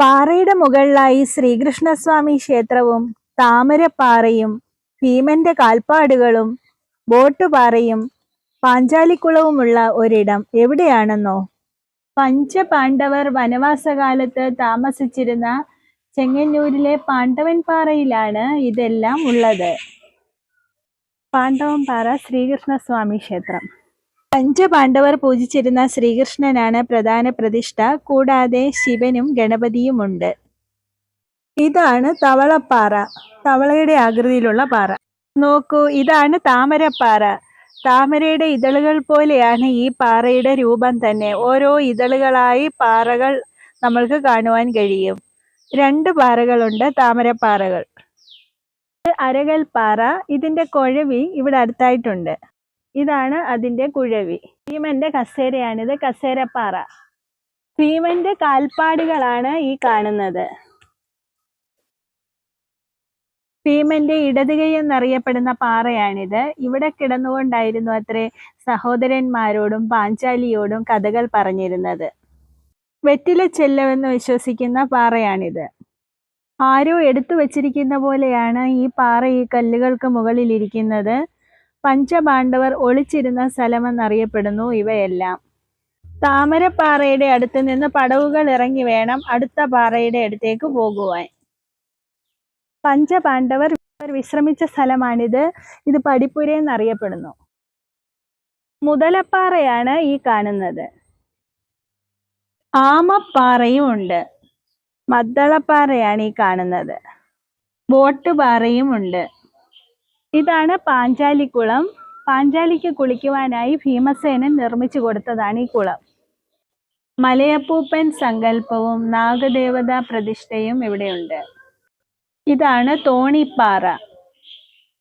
പാറയുടെ മുകളിലായി ശ്രീകൃഷ്ണസ്വാമി ക്ഷേത്രവും താമരപ്പാറയും ഭീമന്റെ കാൽപ്പാടുകളും ബോട്ടുപാറയും പാഞ്ചാലിക്കുളവുമുള്ള ഒരിടം എവിടെയാണെന്നോ? പഞ്ചപാണ്ഡവർ വനവാസകാലത്ത് താമസിച്ചിരുന്ന ചെങ്ങന്നൂരിലെ പാണ്ഡവൻ പാറയിലാണ് ഇതെല്ലാം ഉള്ളത്. പാണ്ഡവൻ പാറ ശ്രീകൃഷ്ണസ്വാമി ക്ഷേത്രം. പഞ്ചപാണ്ഡവർ പൂജിച്ചിരുന്ന ശ്രീകൃഷ്ണനാണ് പ്രധാന പ്രതിഷ്ഠ. കൂടാതെ ശിവനും ഗണപതിയുമുണ്ട്. ഇതാണ് തവളപ്പാറ. തവളയുടെ ആകൃതിയിലുള്ള പാറ. നോക്കൂ ഇതാണ് താമരപ്പാറ. താമരയുടെ ഇതളുകൾ പോലെയാണ് ഈ പാറയുടെ രൂപം തന്നെ. ഓരോ ഇതളുകളായി പാറകൾ നമ്മൾക്ക് കാണുവാൻ കഴിയും. രണ്ട് പാറകളുണ്ട് താമരപ്പാറകൾ. അരകൽ പാറ ഇതിന്റെ കുഴവി ഇവിടെ അടുത്തായിട്ടുണ്ട്. ഇതാണ് അതിന്റെ കുഴവി. ഭീമന്റെ കസേരയാണിത് കസേരപ്പാറ. ഭീമന്റെ കാൽപ്പാടുകളാണ് ഈ കാണുന്നത്. ഭീമന്റെ ഇടതുകൈ എന്നറിയപ്പെടുന്ന പാറയാണിത്. ഇവിടെ കിടന്നുകൊണ്ടായിരുന്നു അത്രേ സഹോദരന്മാരോടും പാഞ്ചാലിയോടും കഥകൾ പറഞ്ഞിരുന്നത്. വെറ്റില ചെല്ലവെന്ന് വിശ്വസിക്കുന്ന പാറയാണിത്. ആരോ എടുത്തു വച്ചിരിക്കുന്ന പോലെയാണ് ഈ പാറ ഈ കല്ലുകൾക്ക് മുകളിൽ ഇരിക്കുന്നത് പഞ്ചപാണ്ഡവർ ഒളിച്ചിരുന്ന സ്ഥലമെന്നറിയപ്പെടുന്നു ഇവയെല്ലാം. താമരപ്പാറയുടെ അടുത്ത് നിന്ന് പടവുകൾ ഇറങ്ങി വേണം അടുത്ത പാറയുടെ അടുത്തേക്ക് പോകുവാൻ. പഞ്ചപാണ്ഡവർ വിശ്രമിച്ച സ്ഥലമാണിത്. ഇത് പടിപ്പുര എന്നറിയപ്പെടുന്നു. മുതലപ്പാറയാണ് ഈ കാണുന്നത്. ആമപ്പാറയും ഉണ്ട്. മദ്ദളപ്പാറയാണ് ഈ കാണുന്നത്. ബോട്ടുപാറയും ഉണ്ട്. ഇതാണ് പാഞ്ചാലിക്കുളം പാഞ്ചാലിക്ക് കുളിക്കുവാനായി ഭീമസേനൻ നിർമ്മിച്ചു കൊടുത്തതാണ് ഈ കുളം. മലയപ്പൂപ്പൻ സങ്കല്പവും നാഗദേവതാ പ്രതിഷ്ഠയും ഇവിടെയുണ്ട്. ഇതാണ് തോണിപ്പാറ.